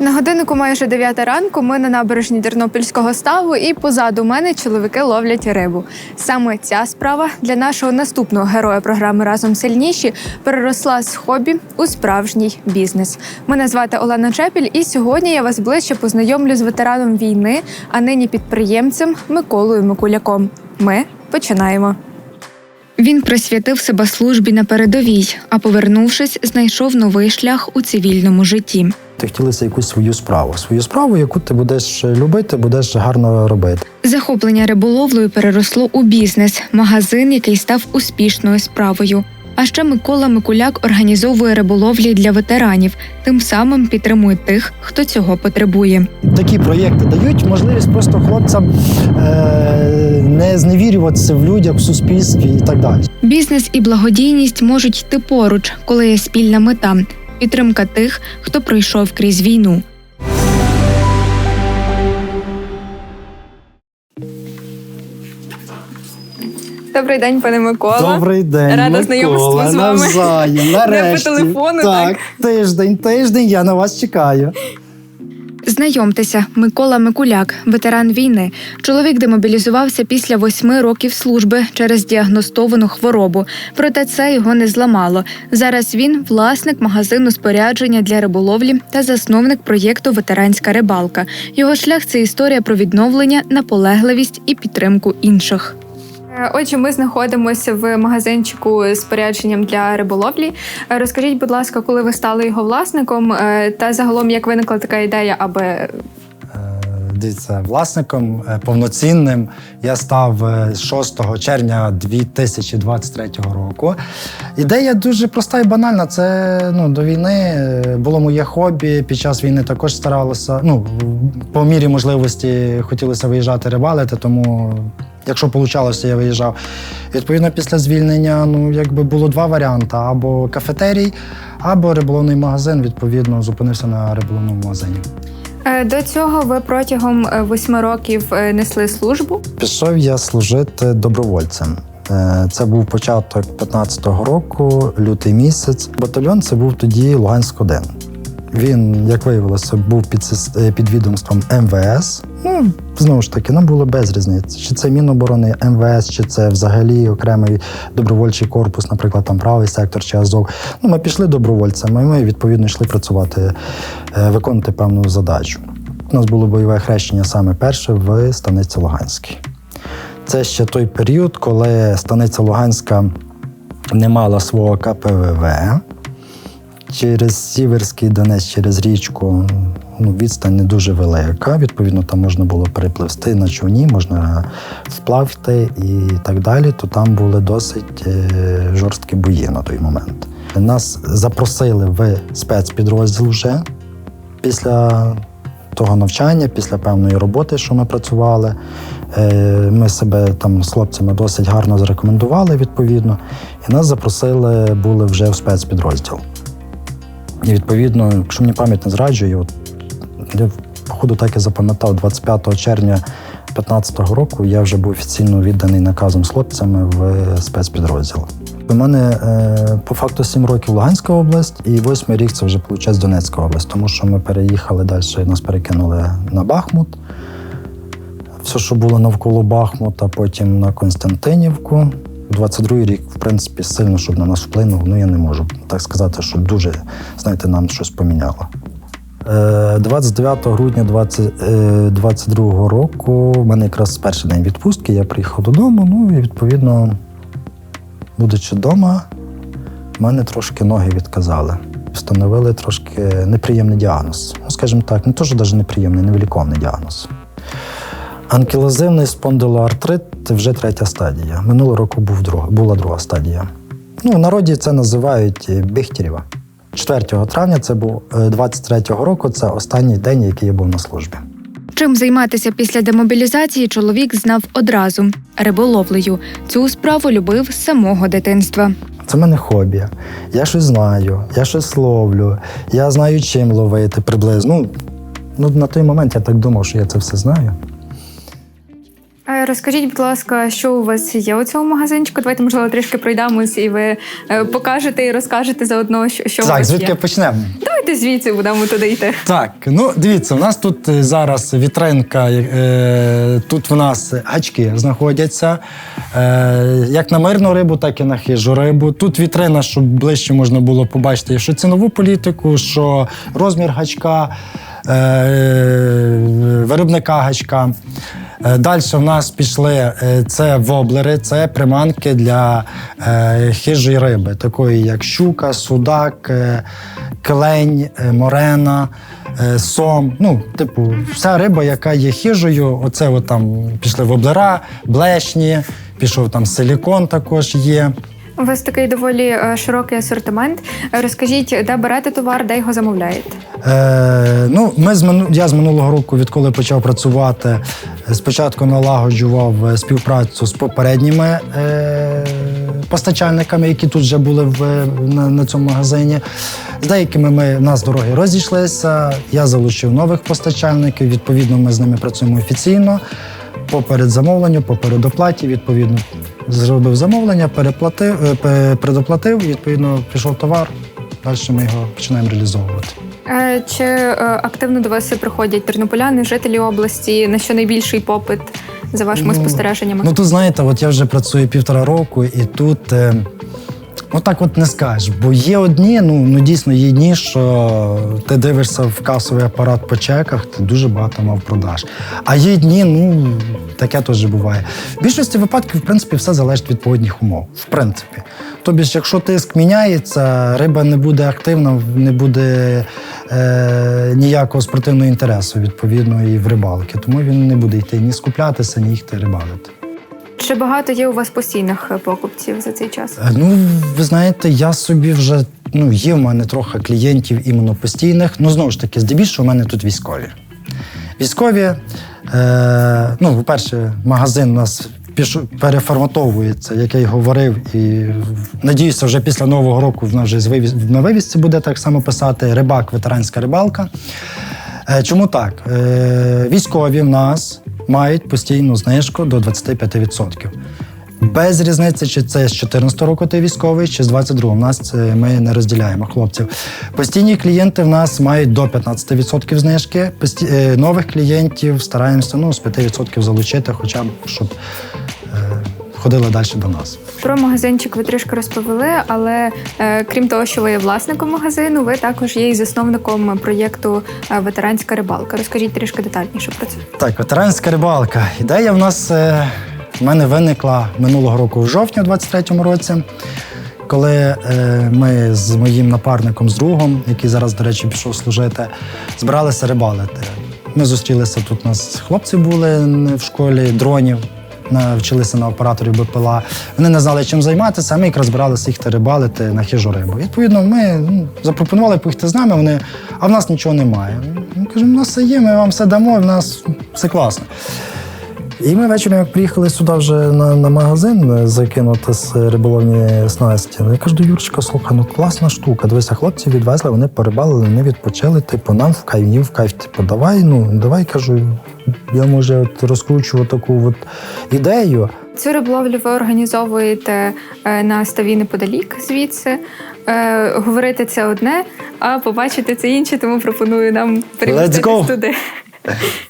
На годиннику майже 9 ранку. Ми на набережні Тернопільського ставу, і позаду мене чоловіки ловлять рибу. Саме ця справа для нашого наступного героя програми Разом сильніші переросла з хобі у справжній бізнес. Мене звати Олена Чепіль, і сьогодні я вас ближче познайомлю з ветераном війни, а нині підприємцем Миколою Микуляком. Ми починаємо. Він присвятив себе службі на передовій, а повернувшись, знайшов новий шлях у цивільному житті. Ти хотілося якусь свою справу, свою справу, яку ти будеш любити, будеш гарно робити. Захоплення риболовлею переросло у бізнес, магазин, який став успішною справою. А ще Микола Микуляк організовує риболовлі для ветеранів, тим самим підтримує тих, хто цього потребує. Такі проєкти дають можливість просто хлопцям е- не зневірюватися в людях, в суспільстві і так далі. Бізнес і благодійність можуть йти поруч, коли є спільна мета підтримка тих, хто пройшов крізь війну. Добрий день, пане Микола. Добрий день. Рада Микола. знайомству з вами. Навзаєм, нарешті. телефону, так. Тиждень, тиждень, я на вас чекаю. Знайомтеся, Микола Микуляк, ветеран війни. Чоловік демобілізувався після восьми років служби через діагностовану хворобу. Проте це його не зламало. Зараз він власник магазину спорядження для риболовлі та засновник проєкту Ветеранська рибалка. Його шлях це історія про відновлення, наполегливість і підтримку інших. Е, Отже, ми знаходимося в магазинчику з спорядженням для риболовлі. Е, Розкажіть, будь ласка, коли ви стали його власником, е, та загалом як виникла така ідея, аби Дивіться, власником повноцінним я став е, 6 червня 2023 року. Ідея дуже проста і банальна. Це ну, до війни було моє хобі. Під час війни також старалося. Ну, по мірі можливості хотілося виїжджати рибалити, тому. Якщо получалося, я виїжджав. Відповідно, після звільнення ну, якби було два варіанти: або кафетерій, або риболовний магазин. Відповідно, зупинився на риболовному магазині. Е, До цього ви протягом е, восьми років е, несли службу. Пішов я служити добровольцем. Це був початок 15-го року, лютий місяць. Батальйон це був тоді Луганськ 1 Він, як виявилося, був під, е, під відомством МВС. Ну, знову ж таки, нам було без різниці. Чи це Міноборони МВС, чи це взагалі окремий добровольчий корпус, наприклад, там правий сектор чи Азов. Ну, ми пішли добровольцями, і ми відповідно йшли працювати, е, виконувати певну задачу. У нас було бойове хрещення саме перше в станиці Луганській. Це ще той період, коли станиця Луганська не мала свого КПВВ. Через Сіверський Донець, через річку ну, відстань не дуже велика. Відповідно, там можна було перепливсти на човні, можна вплавити і так далі. То там були досить е, жорсткі бої на той момент. Нас запросили в спецпідрозділ вже після того навчання, після певної роботи, що ми працювали. Е, Ми себе там з хлопцями досить гарно зарекомендували, відповідно, і нас запросили були вже в спецпідрозділ. І відповідно, якщо мені пам'ять не зраджує, от, я походу так і запам'ятав, 25 червня 2015 року я вже був офіційно відданий наказом з хлопцями в спецпідрозділ. У мене е, по факту 7 років Луганська область, і восьмий рік це вже виходить Донецька область, тому що ми переїхали далі, нас перекинули на Бахмут. Все, що було навколо Бахмута, потім на Константинівку. 22-й рік, в принципі, сильно, щоб на нас вплинув, ну я не можу так сказати, що дуже, знаєте, нам щось поміняло. Е, 29 грудня 2022 року в мене якраз перший день відпустки, я приїхав додому, ну і відповідно, будучи вдома, в мене трошки ноги відказали. Встановили трошки неприємний діагноз. Ну, скажімо так, не то, що навіть неприємний, невиліковний діагноз. Анкілозивний спондилоартрит це вже третя стадія. Минулого року був друга, була друга стадія. Ну, в народі це називають е, 4 травня це був е, 23-го року, це останній день, який я був на службі. Чим займатися після демобілізації чоловік знав одразу риболовлею. Цю справу любив з самого дитинства. Це в мене хобі. Я щось знаю, я щось ловлю, я знаю, чим ловити приблизно. Ну, ну, на той момент я так думав, що я це все знаю. Е, Розкажіть, будь ласка, що у вас є у цьому магазинчику? Давайте, можливо, трішки пройдемось, і ви е, покажете і розкажете заодно, що, що у так, вас звідки є. почнемо? Давайте звідси будемо туди йти. Так, ну дивіться, у нас тут е, зараз вітринка. Тут в нас гачки знаходяться. Як на мирну рибу, так і на хижу рибу. Тут вітрина, щоб ближче можна було побачити, що цінову політику, що розмір гачка, виробника гачка. Е, Далі в нас пішли е, це воблери, це приманки для е, хижої риби, такої як щука, судак, е, клень, е, морена, е, сом. Ну, типу, вся риба, яка є хижою, оце от там пішли воблера, блешні, пішов там силікон також є. У вас такий доволі е, широкий асортимент. Розкажіть, де берете товар, де його замовляєте? Е, ну, ми з мину... Я з минулого року, відколи почав працювати, спочатку налагоджував е, співпрацю з попередніми е... постачальниками, які тут вже були в... на, на цьому магазині. З деякими ми, нас дороги розійшлися. Я залучив нових постачальників. Відповідно, ми з ними працюємо офіційно. По передзамовленню, по передоплаті, відповідно, зробив замовлення, переплатив, е, предоплатив, відповідно, пішов товар. Далі ми його починаємо реалізовувати. Е, Чи е, активно до вас приходять тернополяни, жителі області? На що найбільший попит за вашими Ну, спостереженнями? Ну тут знаєте, от я вже працюю півтора року, і тут е, ну так от не скажеш. Бо є одні, ну, ну дійсно є дні, що ти дивишся в касовий апарат по чеках, ти дуже багато мав продаж. А є дні, ну таке теж буває. В більшості випадків, в принципі, все залежить від погодних умов. В принципі. Тобі якщо тиск міняється, риба не буде активна, не буде е, ніякого спортивного інтересу, відповідно, і в рибалки. Тому він не буде йти ні скуплятися, ні йти рибалити. Чи багато є у вас постійних е, покупців за цей час? Е, Ну, ви знаєте, я собі вже ну, є в мене трохи клієнтів іменно постійних. Ну, знову ж таки, здебільшого, у мене тут військові. Військові, е, ну, по-перше, магазин у нас переформатовується, як я й говорив, і надіюся, вже після Нового року в нас вже вивіз- на вивісці буде так само писати рибак, ветеранська рибалка. Е, Чому так? Військові в нас мають постійну знижку до 25%. Без різниці, чи це з 14 року ти військовий, чи з 22 У нас це ми не розділяємо хлопців. Постійні клієнти в нас мають до 15% знижки. Е, Нових клієнтів стараємося ну, з 5% залучити, хоча б щоб е, ходили далі до нас. Про магазинчик ви трішки розповіли, але е, крім того, що ви є власником магазину, ви також є і засновником проєкту е, Ветеранська рибалка. Розкажіть трішки детальніше про це. Так, ветеранська рибалка. Ідея в нас е, в мене виникла минулого року в жовтні, у 23-му році, коли е, ми з моїм напарником, з другом, який зараз, до речі, пішов служити, збиралися рибалити. Ми зустрілися тут. У нас хлопці були в школі дронів. Навчилися на операторів БПЛА. Вони не знали, чим займатися, а ми якраз збиралися їх рибалити на хижу рибу. Відповідно, ми ну, запропонували поїхати з нами. Вони, а в нас нічого немає. Ми кажемо, у нас все є, ми вам все дамо, в нас все класно. І ми ввечері, як приїхали сюди вже на, на магазин е, закинути з риболовні снасті. Я кажу до Юрчика, слухай, ну класна штука. Дивися, хлопці відвезли, вони порибалили, вони відпочили. Типу, нам в кайф, їм в кайф. Типу, давай, ну давай кажу. Я може от розкручую таку от ідею. Цю риболовлю ви організовуєте е, на ставі неподалік звідси. Е, Говорити це одне, а побачити це інше, тому пропоную нам переміститись туди.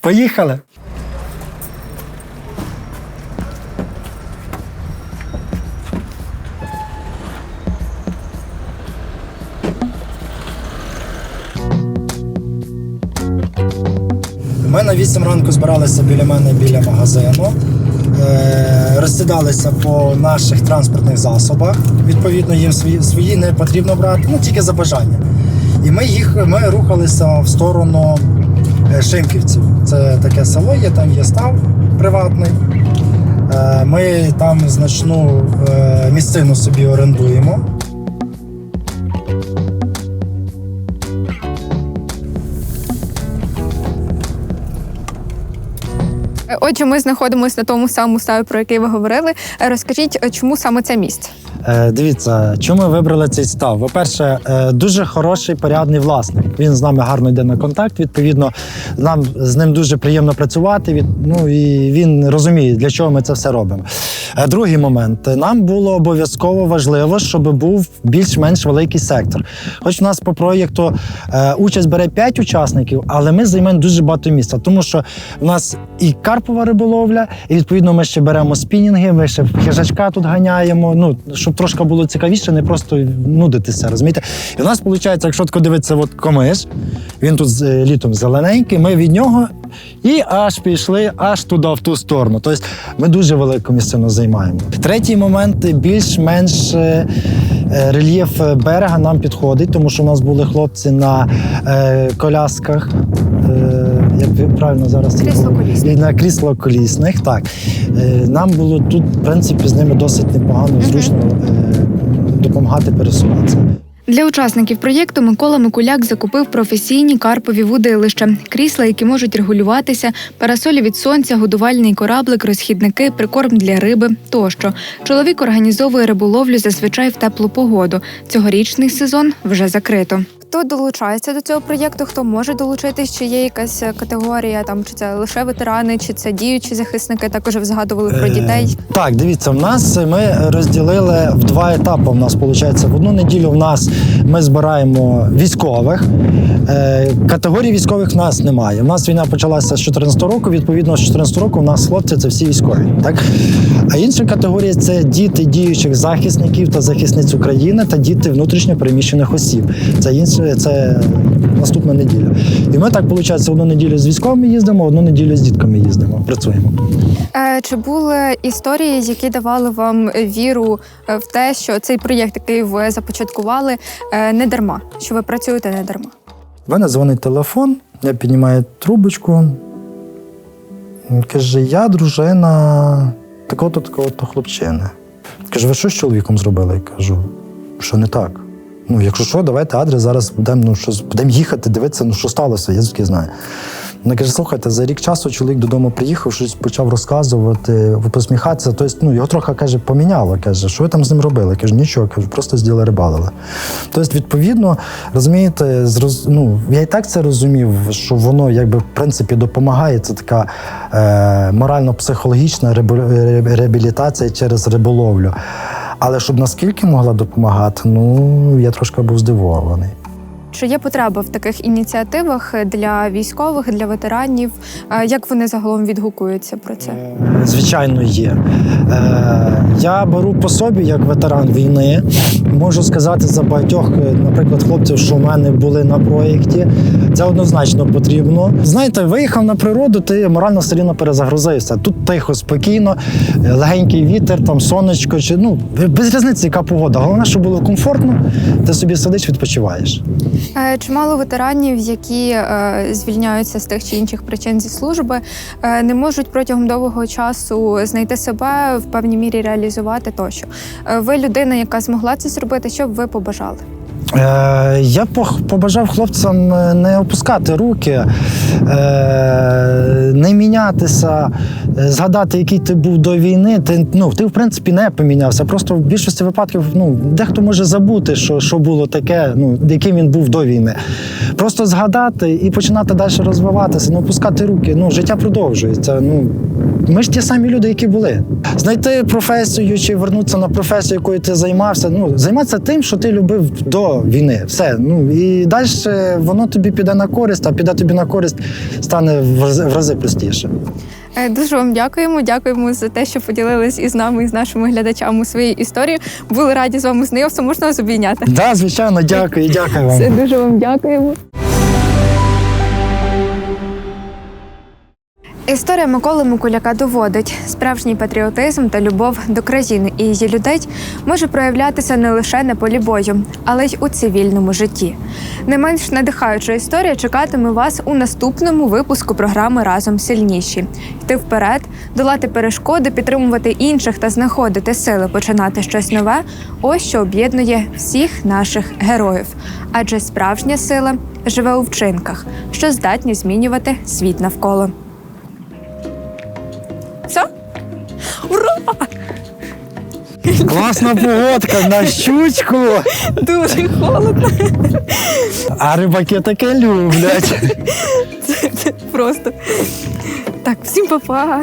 Поїхали! Ми на 8 ранку збиралися біля мене біля магазину, е, розсідалися по наших транспортних засобах. Відповідно, їм свої, свої не потрібно брати, ну тільки за бажання. І ми їх ми рухалися в сторону е, Шимківців. Це таке село, є там є став приватний. Е, Ми там значну місцину собі орендуємо. Отже, ми знаходимося на тому самому ставі, про який ви говорили. Е, Розкажіть, е, чому саме це місце? Е, дивіться, чому ми вибрали цей став? По-перше, е, дуже хороший порядний власник. Він з нами гарно йде на контакт. Відповідно, нам з ним дуже приємно працювати. Від, ну і він розуміє, для чого ми це все робимо. Е, другий момент: нам було обов'язково важливо, щоб був більш-менш великий сектор. Хоч у нас по проєкту участь бере 5 учасників, але ми займаємо дуже багато місця, тому що в нас і карпова риболовля, і відповідно ми ще беремо спінінги, ми ще хижачка тут ганяємо. Ну щоб трошки було цікавіше, не просто нудитися, розумієте? І в нас виходить, якщо тако дивитися, от комиш, він тут е, літом зелененький, ми від нього і аж пішли аж туди, в ту сторону. Тобто ми дуже велику місцину займаємо. Третій момент більш-менш е, е, рельєф берега нам підходить, тому що в нас були хлопці на е, колясках. Е, як правильно зараз Кріслоколісних. і на кріслоколісних, так. Е, нам було тут, в принципі, з ними досить непогано, зручно е, допомагати пересуватися. Для учасників проєкту Микола Микуляк закупив професійні карпові вудилища, крісла, які можуть регулюватися, парасолі від сонця, годувальний кораблик, розхідники, прикорм для риби тощо. Чоловік організовує риболовлю зазвичай в теплу погоду. Цьогорічний сезон вже закрито. Хто долучається до цього проєкту? Хто може долучитись? Чи є якась категорія там, чи це лише ветерани, чи це діючі захисники? Також згадували про Е, дітей. Так, дивіться, в нас ми розділили в два етапи. У нас виходить, в одну неділю в нас ми збираємо військових. Е, Категорії військових в нас немає. У нас війна почалася з 2014 року. Відповідно, з 2014 року у нас хлопці це всі військові. Так? А інша категорія це діти діючих захисників та захисниць України та діти внутрішньо переміщених осіб. Це це наступна неділя. І ми так виходить, одну неділю з військовими їздимо, одну неділю з дітками їздимо, працюємо. Е, Чи були історії, які давали вам віру е, в те, що цей проєкт, який ви започаткували, е, не дарма, що ви працюєте не дарма? В мене дзвонить телефон, я піднімаю трубочку. Він Каже, я дружина такого-то, такого-то хлопчини. Каже, ви що з чоловіком зробили? Я кажу, що не так. Ну, якщо що, давайте адрес, зараз будемо ну, щось- будемо їхати, дивитися, ну що сталося, я звідки знаю. Вона каже, слухайте, за рік часу чоловік додому приїхав, щось почав розказувати, посміхатися. Тобто, ну, його трохи каже, поміняло. Каже, що ви там з ним робили? Каже, нічого, каже, просто з діла рибалили. Тобто, відповідно, розумієте, зроз... ну, я і так це розумів, що воно якби в принципі допомагає. Це така е, морально-психологічна реабілітація через риболовлю. Але щоб наскільки могла допомагати, ну я трошки був здивований. Чи є потреба в таких ініціативах для військових, для ветеранів? Е, Як вони загалом відгукуються про це? Звичайно, є. Е, я беру по собі як ветеран війни. Можу сказати за багатьох, е, наприклад, хлопців, що в мене були на проєкті. Це однозначно потрібно. Знаєте, виїхав на природу, ти морально рівно перезагрузився. Тут тихо, спокійно, е, легенький вітер, там сонечко, чи ну без різниці, яка погода. Головне, щоб було комфортно, ти собі сидиш, відпочиваєш. Е, Чимало ветеранів, які е, звільняються з тих чи інших причин зі служби, е, не можуть протягом довгого часу знайти себе в певній мірі реалізувати тощо. Ви людина, яка змогла це зробити, що б ви побажали? Е, я побажав хлопцям е, не опускати руки, е, не мінятися, згадати, який ти був до війни. Ти, ну, ти в принципі не помінявся. Просто в більшості випадків ну, дехто може забути, що, що було таке, ну, яким він був до війни. Просто згадати і починати далі розвиватися, не опускати руки. Ну, життя продовжується. Ну, ми ж ті самі люди, які були. Знайти професію чи вернутися на професію, якою ти займався. Ну, займатися тим, що ти любив до війни. Все. Ну і далі воно тобі піде на користь, а піде тобі на користь стане в рази, в рази простіше. Е, Дуже вам дякуємо. Дякуємо за те, що поділились із нами і з нашими глядачами своєю історією. Були раді з вами знайомства. Можна вас обійняти. Да, звичайно, дякую, дякую вам. Все, дуже вам дякуємо. Історія Миколи Микуляка доводить, справжній патріотизм та любов до країни і її людей може проявлятися не лише на полі бою, але й у цивільному житті. Не менш надихаюча історія чекатиме вас у наступному випуску програми Разом сильніші. Йти вперед, долати перешкоди, підтримувати інших та знаходити сили починати щось нове. Ось що об'єднує всіх наших героїв. Адже справжня сила живе у вчинках, що здатні змінювати світ навколо. Класна погодка на щучку. Дуже холодно. А рибаки таке люблять. Це Просто. Так, всім па-па.